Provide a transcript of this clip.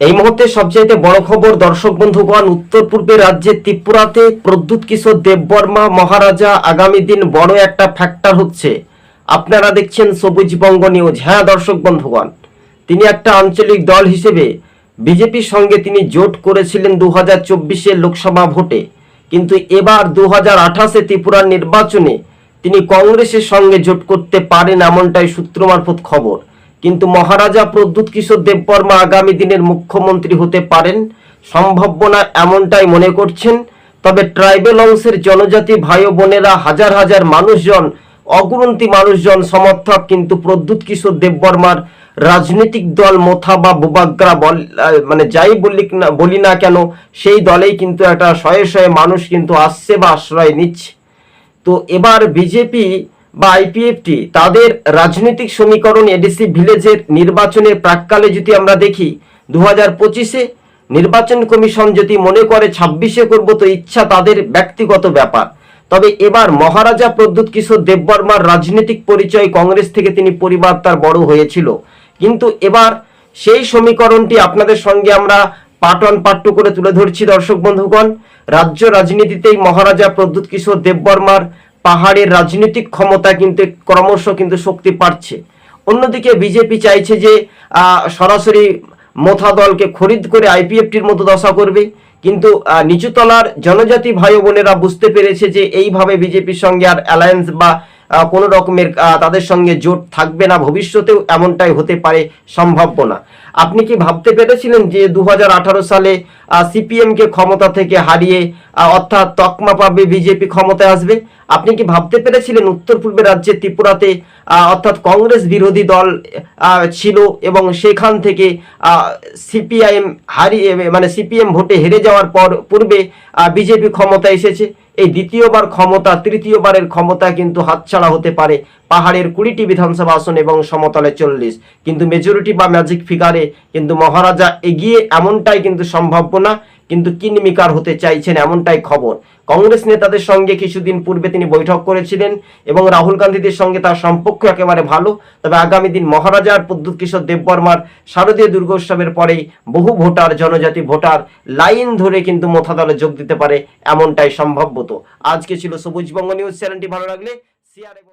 এই মুহূর্তে সবচাইতে বড় খবর, দর্শক বন্ধুগণ, উত্তর পূর্বে রাজ্যের ত্রিপুরাতে প্রদ্যুৎ কিশোর দেববর্মা মহারাজা আগামী দিন বড় একটা ফ্যাক্টর হচ্ছে। আপনারা দেখছেন সবুজ বঙ্গ নিউজ। হ্যাঁ দর্শক বন্ধুগণ, তিনি একটা আঞ্চলিক দল হিসেবে বিজেপির সঙ্গে তিনি জোট করেছিলেন দু হাজার লোকসভা ভোটে। কিন্তু এবার দু হাজার আঠাশে ত্রিপুরার নির্বাচনে তিনি কংগ্রেসের সঙ্গে জোট করতে পারেন এমনটাই সূত্র মারফত খবর। কিন্তু মহারাজা প্রদ্যুৎ কিশোর দেববর্মা আগামী দিনের মুখ্যমন্ত্রী হতে পারেন। সম্ভাবনা এমনটাই মনে করছেন, তবে ট্রাইবেল অংশের জনজাতি ভাই বোনেরা হাজার হাজার মানুষজন অগুণন্তি মানুষজন সমর্থক কিন্তু প্রদ্যুৎ কিশোর দেববর্মার রাজনৈতিক দল মোথা বা বুবাগ্রা মানে যাই বলি না বলি না কেন, সেই দলেই কিন্তু একটা শয়ে শয়ে মানুষ কিন্তু আসছে বা আশ্রয় নিচ্ছে। তো এবার বিজেপি বা আইপিএফটি তাদের রাজনৈতিক সমীকরণ এডিসি ভিলেজের নির্বাচনের প্রাককালে যদি আমরা দেখি দু হাজার পঁচিশে নির্বাচন কমিশন যদি মনে করে ছাব্বিশে করব, তো ইচ্ছা তাদের ব্যক্তিগত ব্যাপার। তবে এবার মহারাজা প্রদ্যুৎ কিশোর দেববর্মার রাজনৈতিক পরিচয় কংগ্রেস থেকে তিনি পরিবার তার বড় হয়েছিল। কিন্তু এবার সেই সমীকরণটি আপনাদের সঙ্গে আমরা পার্ট ওয়ান পার্ট টু করে তুলে ধরছি, দর্শক বন্ধুগণ। রাজ্য রাজনীতিতেই মহারাজা প্রদ্যুৎ কিশোর দেববর্মার পাহাড়ের রাজনৈতিক ক্ষমতা কিন্তু ক্রমশ কিন্তু শক্তি পাচ্ছে। অন্যদিকে বিজেপি চাইছে যে সরাসরি মোথা দলকে খরিদ করে আইপিএফটির মতো দশা করবে। কিন্তু নিচুতলার জনজাতি ভাই বোনেরা বুঝতে পেরেছে যে, এইভাবে বিজেপির সঙ্গে আর অ্যালায়েন্স বা কোনো রকমের তাদের সঙ্গে জোট থাকবে না, ভবিষ্যতেও এমনটাই হতে পারে, সম্ভাব্য না। আপনি কি ভাবতে পেরেছিলেন যে দুহাজার আঠারো সালে সিপিএম কে ক্ষমতা থেকে হারিয়ে অর্থাৎ তকমা পাবে বিজেপি ক্ষমতায় আসবে? আপনি কি ভাবতে পেরেছিলেন উত্তর পূর্বে রাজ্যের ত্রিপুরাতে অর্থাৎ কংগ্রেস বিরোধী দল ছিল এবং সেখান থেকে সিপিআইএম হারিয়ে মানে সিপিএম ভোটে হেরে যাওয়ার পর পূর্বে বিজেপি ক্ষমতা এসেছে? এই দ্বিতীয়বার ক্ষমতা, তৃতীয়বারের ক্ষমতা কিন্তু হাতছাড়া হতে পারে পাহাড়ের কুড়িটি বিধানসভা আসন এবং সমতলে চল্লিশ। কিন্তু মেজরিটি বা ম্যাজিক ফিগারে কিন্তু মহারাজা এগিয়ে এমনটাই কিন্তু সম্ভাব্য না। কিন্তু কিনমিকার হতে চাইছেন এমনটাই খবর। কংগ্রেস নেতাদের সঙ্গে কিছুদিন পূর্বে তিনি বৈঠক করেছিলেন এবং রাহুল গান্ধীদের সঙ্গে তার সম্পর্ক একেবারে ভালো। তবে আগামী দিন মহারাজার প্রদ্যুৎ কিশোর দেববর্মার শারদীয় দুর্গোৎসবের পরেই বহু ভোটার, জনজাতি ভোটার লাইন ধরে কিন্তু মোথা দলে যোগ দিতে পারে এমনটাই সম্ভাব্যত। আজকে ছিল সবুজ বঙ্গ নিউজ, চ্যানেলটি ভালো লাগলে শেয়ার এবং